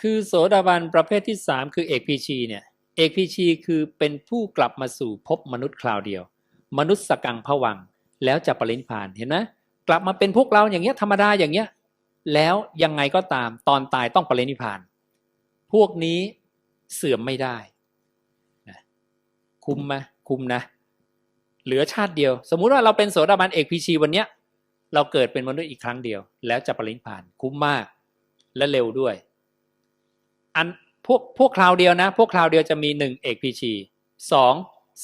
คือโสดาบันประเภทที่สามคือเอกพีชีเนี่ยเอกพีชีคือเป็นผู้กลับมาสู่ภพมนุษย์คราวเดียว มนุษย์สกังผวัง แล้วจะปรินิพานเห็นไหมกลับมาเป็นพวกเราอย่างเงี้ยธรรมดาอย่างเงี้ยแล้วยังไงก็ตามตอนตายต้องปรินิพาน พวกนี้เสื่อมไม่ได้นะคุมไหมคุมนะ เหลือชาติเดียว สมมุติว่าเราเป็นโสดาบันเอกพีชีวันเนี้ยเราเกิดเป็นมนุษย์อีกครั้งเดียว แล้วจะปรินิพาน คุ้มมากและเร็วด้วย อันพวกพวกคราวเดียวนะ พวกคราวเดียวจะมีหนึ่งเอกพีชีสอง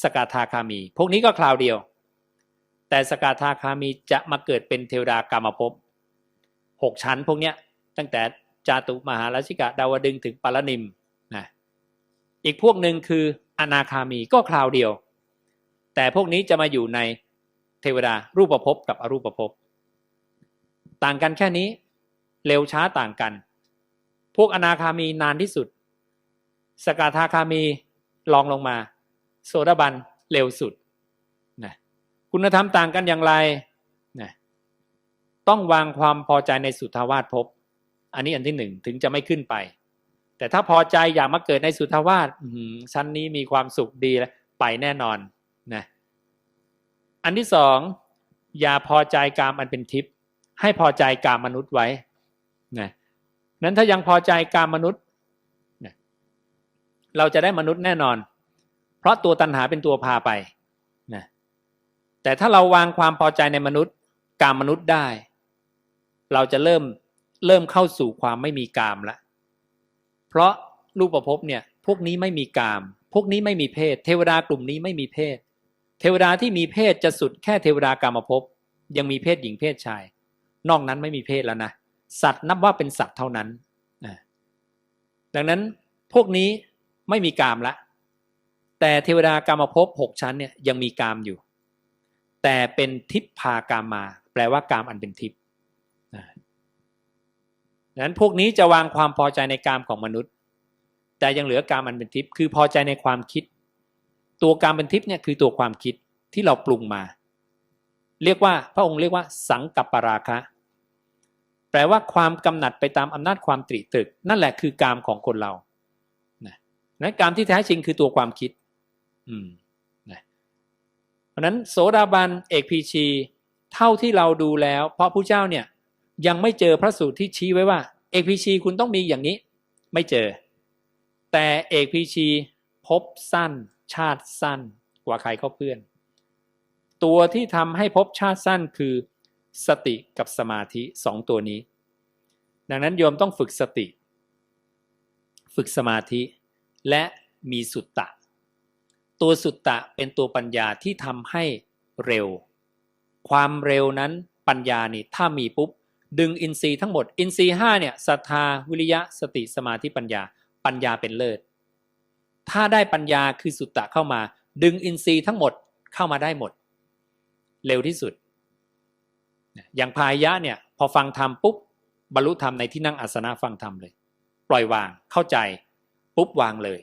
สกทาคามี พวกนี้ก็คราวเดียว แต่สกทาคามีจะมาเกิดเป็นเทวดากรรมภพหกชั้นพวกเนี้ยตั้งแต่จาตุมหาราชิกะดาวดึงถึงปารนิมนะอีกพวกหนึ่งคืออนาคามีก็คราวเดียว แต่พวกนี้จะมาอยู่ในเทวดารูปภพกับอรูปภพต่างกันแค่นี้ เร็วช้าต่างกัน พวกอนาคามีนานที่สุด สกทาคามีลองลงมา โสดาบันเร็วสุดนะคุณธรรมต่างกันอย่างไรนะต้องวางความพอใจในสุทาวาสภพ อันนี้อันที่หนึ่งถึงจะไม่ขึ้นไป แต่ถ้าพอใจอยากมาเกิดในสุทาวาสชั้นนี้มีความสุขดีแล้วไปแน่นอนนะอันที่สองอย่าพอใจกามอันเป็นทิพย์ให้พอใจกามมนุษย์ไว้นะ นั้นถ้ายังพอใจกามมนุษย์เราจะได้มนุษย์แน่นอน เพราะตัวตัณหาเป็นตัวพาไปนะแต่ถ้าเราวางความพอใจในมนุษย์กามมนุษย์ได้ เราจะเริ่มเริ่มเข้าสู่ความไม่มีกามละ เพราะรูปประพบเนี่ย พวกนี้ไม่มีกาม พวกนี้ไม่มีเพศ เทวดากลุ่มนี้ไม่มีเพศ เทวดาที่มีเพศจะสุดแค่เทวดากามภพยังมีเพศหญิงเพศชาย นอกนั้นไม่มีเพศแล้วนะ สัตว์นับว่าเป็นสัตว์เท่านั้น ดังนั้นพวกนี้ไม่มีกามละ แต่เทวดากามภพหกชั้นเนี่ยยังมีกามอยู่ แต่เป็นทิพพากามมา แปลว่ากามอันเป็นทิพย์นะดังนั้นพวกนี้จะวางความพอใจในกามของมนุษย์ แต่ยังเหลือกามอันเป็นทิพย์คือพอใจในความคิด ตัวกามเป็นทิพย์เนี่ยคือตัวความคิดที่เราปรุงมา เรียกว่าพระองค์เรียกว่าสังกัปปราคะ แปลว่าความกำหนัดไปตามอำนาจความตรีตรึก นั่นแหละคือกามของคนเรานะนั้นกามที่แท้จริงคือตัวความคิดอืมนะเพราะนั้นโสดาบันเอกพีชี เท่าที่เราดูแล้ว เพราะผู้เจ้าเนี่ยยังไม่เจอพระสูตรที่ชี้ไว้ว่า เอกพีชีคุณต้องมีอย่างนี้ ไม่เจอ แต่เอกพีชีพบสั้น ชาติสั้นกว่าใครเขาเพื่อน ตัวที่ทำให้พบชาติสั้นคือ สติกับสมาธิสองตัวนี้ ดังนั้นโยมต้องฝึกสติ ฝึกสมาธิ และมีสุตตะ ตัวสุตตะเป็นตัวปัญญาที่ทำให้เร็ว ความเร็วนั้นปัญญานี่ถ้ามีปุ๊บ ดึงอินทรีย์ทั้งหมด อินทรีย์ห้าเนี่ยศรัทธาวิริยะสติสมาธิปัญญา ปัญญาเป็นเลิศ ถ้าได้ปัญญาคือสุตตะเข้ามา ดึงอินทรีย์ทั้งหมดเข้ามาได้หมด เร็วที่สุด อย่างพายะเนี่ยพอฟังธรรมปุ๊บบรรลุธรรมในที่นั่งอาสนะฟังธรรมเลย ปล่อยวางเข้าใจปุ๊บวางเลย